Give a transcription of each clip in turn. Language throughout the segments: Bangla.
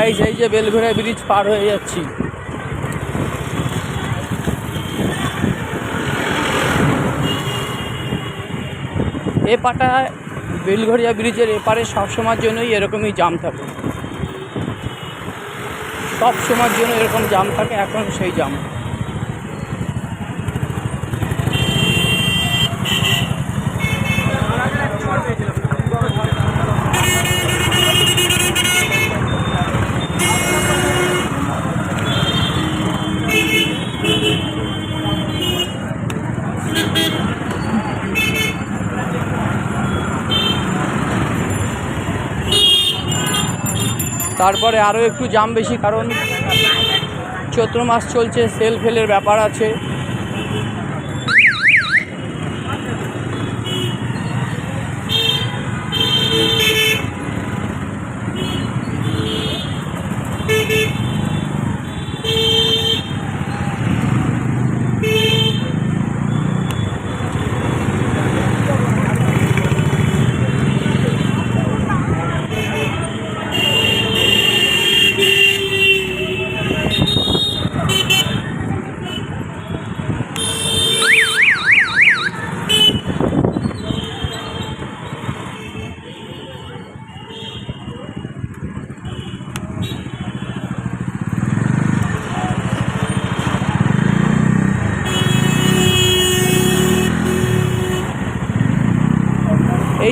গাইজ এই যে বেলঘোড়া ব্রিজ পার হয়ে যাচ্ছি। এ পাটা বেলঘড়িয়া ব্রিজের এপারে সবসময়ের জন্যই এরকমই জাম থাকে। সব সময়ের জন্য এরকম জাম থাকে, এখন সেই জাম তারপরে আরও একটু জাম বেশি কারণ চৈত্র মাস চলছে সেল ফেলের ব্যাপার আছে।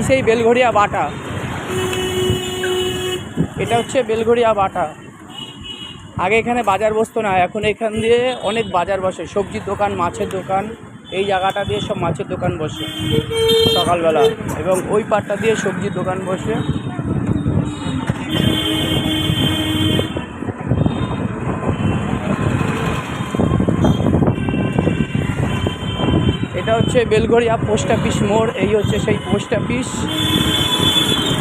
সেই বেলঘড়িয়া বাটা। এটা হচ্ছে বেলঘড়িয়া বাটা। আগে এখানে বাজার বসতো না, এখন এখান দিয়ে অনেক বাজার বসে। সবজির দোকান, মাছের দোকান, এই জায়গাটা দিয়ে সব মাছের দোকান বসে সকালবেলা। এবং ওই পাটটা দিয়ে সবজির দোকান বসে। হচ্ছে বেলঘরিয়া পোস্ট অফিস মোড়, এই হচ্ছে সেই পোস্ট অফিস।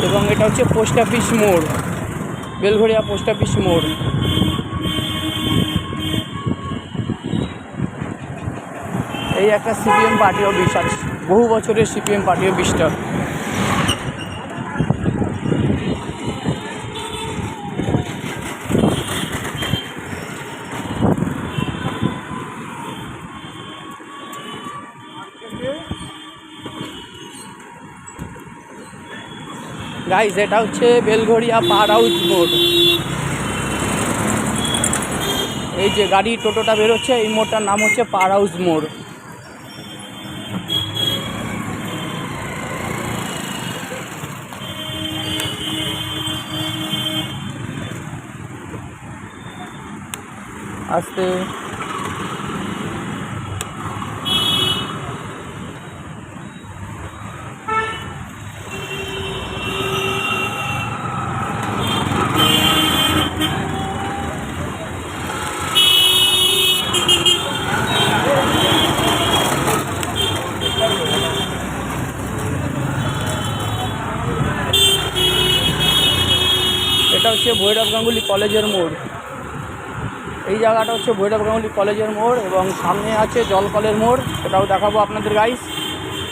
এবং এটা হচ্ছে পোস্ট অফিস মোড় বেলঘরিয়া পোস্ট অফিস মোড়। এই একটা সিপিএম পার্টি অফিস আছে বহু বছরের সিপিএম পার্টি অফিসটা গাইজ এটা হচ্ছে বেলঘড়িয়া পার হাউস মোড় এই যে গাড়ি, টোটোটা বেরোচ্ছে, এই মোড়টার নাম হচ্ছে পার হাউস মোড়। আস্তে এটা হচ্ছে ভৈরব গাঙ্গুলি কলেজের মোড়। এই জায়গাটা হচ্ছে ভৈরব গাঙ্গুলি কলেজের মোড় এবং সামনে আছে জলকলের মোড়। সেটাও দেখাবো আপনাদের গাইস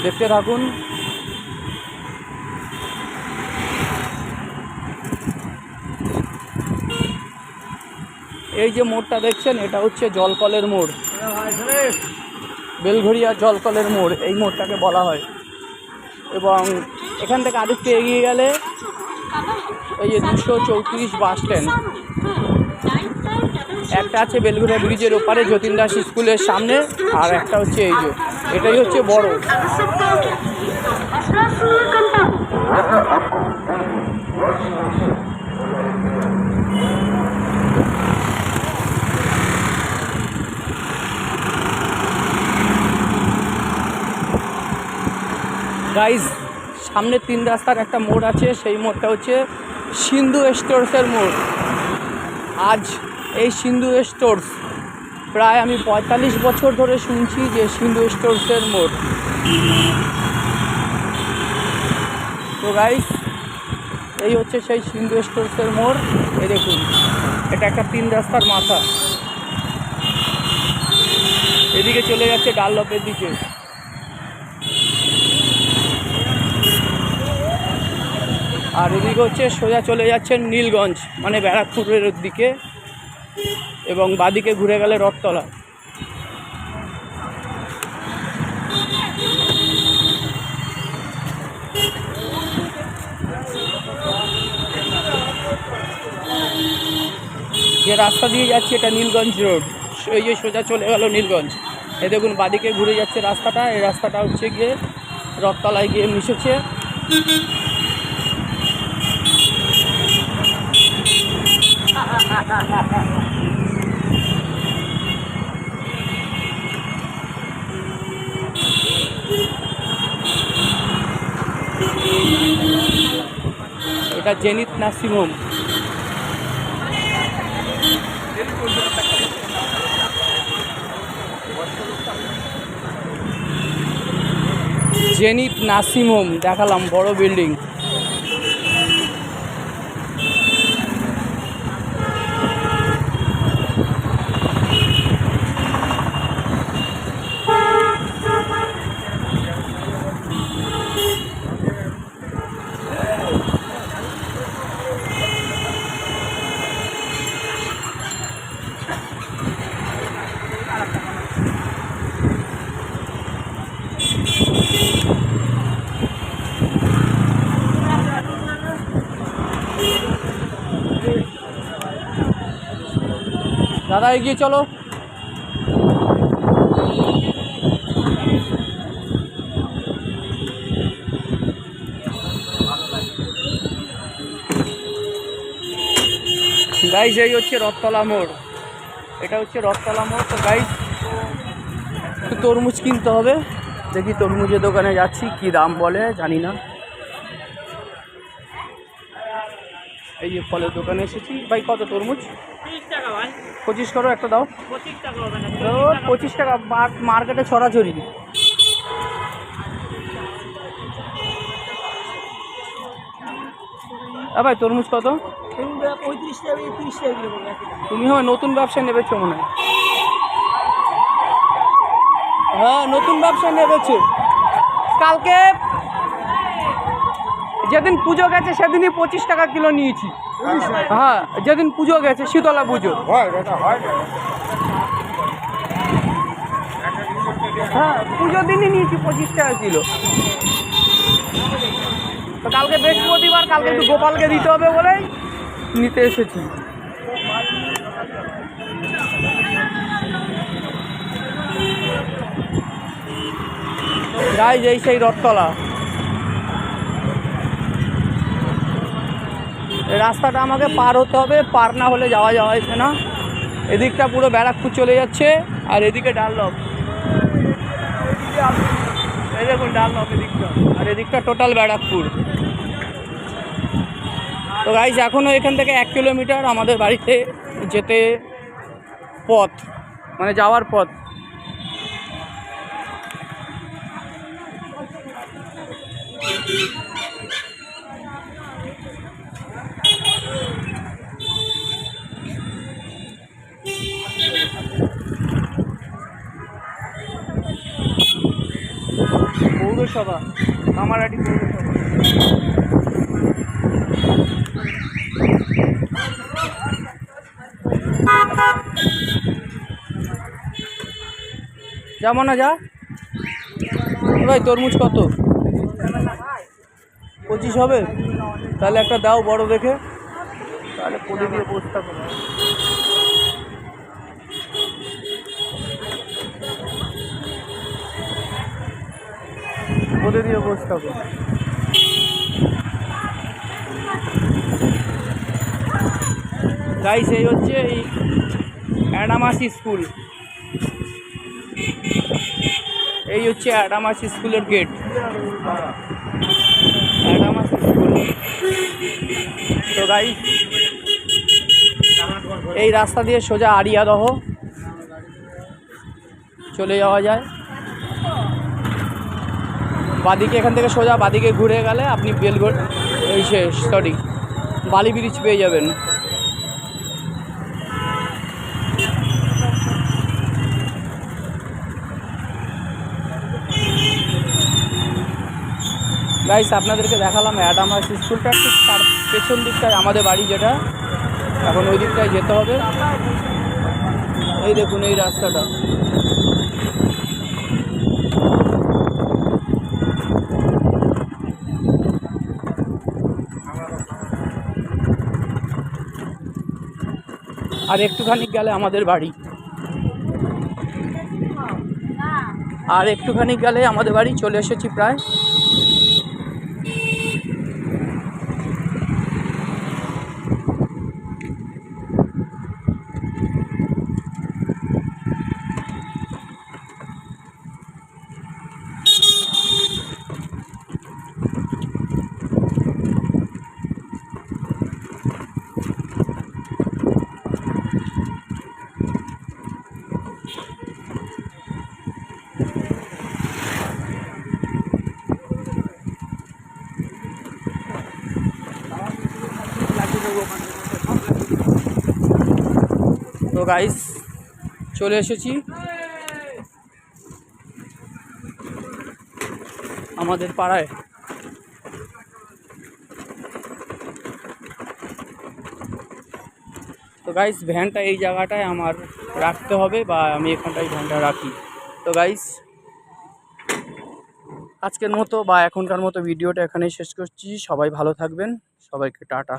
দেখতে থাকুন। এই যে মোড়টা দেখছেন, এটা হচ্ছে জলকলের মোড়। বেলঘড়িয়া জলকলের মোড়, এই মোড়টাকে বলা হয়। এবং এখান থেকে আরেকটু এগিয়ে গেলে এই যে দুশো চৌত্রিশ বাস স্ট্যান্ড একটা আছে বেলঘুরিয়া ব্রিজের ওপারে যতীন দাস স্কুলের সামনে, আর একটা হচ্ছে এই যে, এটাই হচ্ছে বড়। গাইজ সামনে তিন রাস্তার একটা মোড় আছে, সেই মোড়টা হচ্ছে সিন্ধু স্টোর্সের মোড়। আজ এই সিন্ধু স্টোর্স, প্রায় আমি পঁয়তাল্লিশ বছর ধরে শুনছি যে সিন্ধু স্টোর্সের মোড়। তো গাইস এই হচ্ছে সেই সিন্ধু স্টোর্সের মোড়। এই দেখুন, এটা একটা তিন রাস্তার মাথা। এদিকে চলে যাচ্ছে ডাল্লপের দিকে। আর এদিকে হচ্ছে সোজা চলে যাচ্ছেন নীলগঞ্জ মানে ব্যারাকপুরের দিকে এবং বাদিকে ঘুরে গেলে রথতলা। যে রাস্তা দিয়ে যাচ্ছে এটা নীলগঞ্জ রোড। এই যে সোজা চলে গেল নীলগঞ্জ। এ দেখুন, বাদিকে ঘুরে যাচ্ছে রাস্তাটা। এই রাস্তাটা হচ্ছে গিয়ে রথতলায় গিয়ে মিশেছে। এটা Zenith nursing home Zenith nursing home দেখালাম বড় বিল্ডিং দাদা এগিয়ে চলো। গাইজ এই হচ্ছে রথতলা মোড়। এটা হচ্ছে রথতলা মোড়। তো গাইজ একটু তরমুজ কিনতে হবে। দেখি তরমুজের দোকানে যাচ্ছি, কি দাম বলে জানি না। এই যে ফলের দোকানে এসেছি। ভাই, কত তরমুজ? পঁচিশ করো, একটা দাও। পঁচিশ টাকা মার্কেটে ছড়াছড়ি ভাই, তরমুজ কত? তুমি হয় নতুন ব্যবসা নেবেছো মনে হয়। হ্যাঁ নতুন ব্যবসা নেবেছো। কালকে যেদিন পুজো গেছে সেদিনই পঁচিশ টাকা কিলো নিয়েছি। হ্যাঁ যেদিন পুজো গেছে শীতলা পুজো। হ্যাঁ পুজোর দিনই নিয়েছি পঁচিশ টাকা কিলো। তো কালকে বৃহস্পতিবার কালকে একটু গোপালকে দিতে হবে বলেই নিতে এসেছি। যাই যাই সেই রথতলা। রাস্তাটা আমাকে পার হতে হবে, পার না হলে যাওয়া যাওয়া হয়েছে না। এদিকটা পুরো ব্যারাকপুর চলে যাচ্ছে, আর এদিকে এই দেখুন ডানলপ এদিকটা, আর এদিকটা টোটাল ব্যারাকপুর। তো গাইজ এখনও এখান থেকে এক কিলোমিটার আমাদের বাড়িতে যেতে পথ মানে যাওয়ার পথ। পৌরসভা কামারহাটি পৌরসভা। যাব না যা। ভাই, তরমুজ কত? পঁচিশ হবে? তাহলে একটা দাও বড় দেখে। তাহলে পলি দিয়ে বসতে হবে পলি দিয়ে বসতে গাইস এই হচ্ছে এই অ্যাডামাসি স্কুল। এই হচ্ছে অ্যাডামাস স্কুলের গেট অ্যাডামাস স্কুল। তো গাই এই রাস্তা দিয়ে সোজা আরিয়াদহ চলে যাওয়া যায়। বাদিকে এখান থেকে সোজা বাদিকে ঘুরে গেলে আপনি বেলগড়, এই সরি বালি ব্রিজ পেয়ে যাবেন। গাইস আপনাদেরকে দেখালাম অ্যাডাম হাউস স্কুলটা ঠিক তার পেছন দিকটায় আমাদের বাড়ি যেটা। এখন ওই দিকটায় যেতে হবে। এই দেখুন, এই রাস্তাটা। আর একটুখানি গেলে আমাদের বাড়ি। আর একটুখানি গেলে আমাদের বাড়ি চলে এসেছি প্রায় তো গাইস চলে এসেছি। আমাদের পাড়ায়। তো গাইস ভ্যানটা এই জায়গাটায় আমার রাখতে হবে বা আমি এখানটায় ভ্যানটা রাখি। তো গাইস আজকের মতো বা এখনকার মতো ভিডিওটা এখানেই শেষ করছি। সবাই ভালো থাকবেন। সবাইকে টাটা।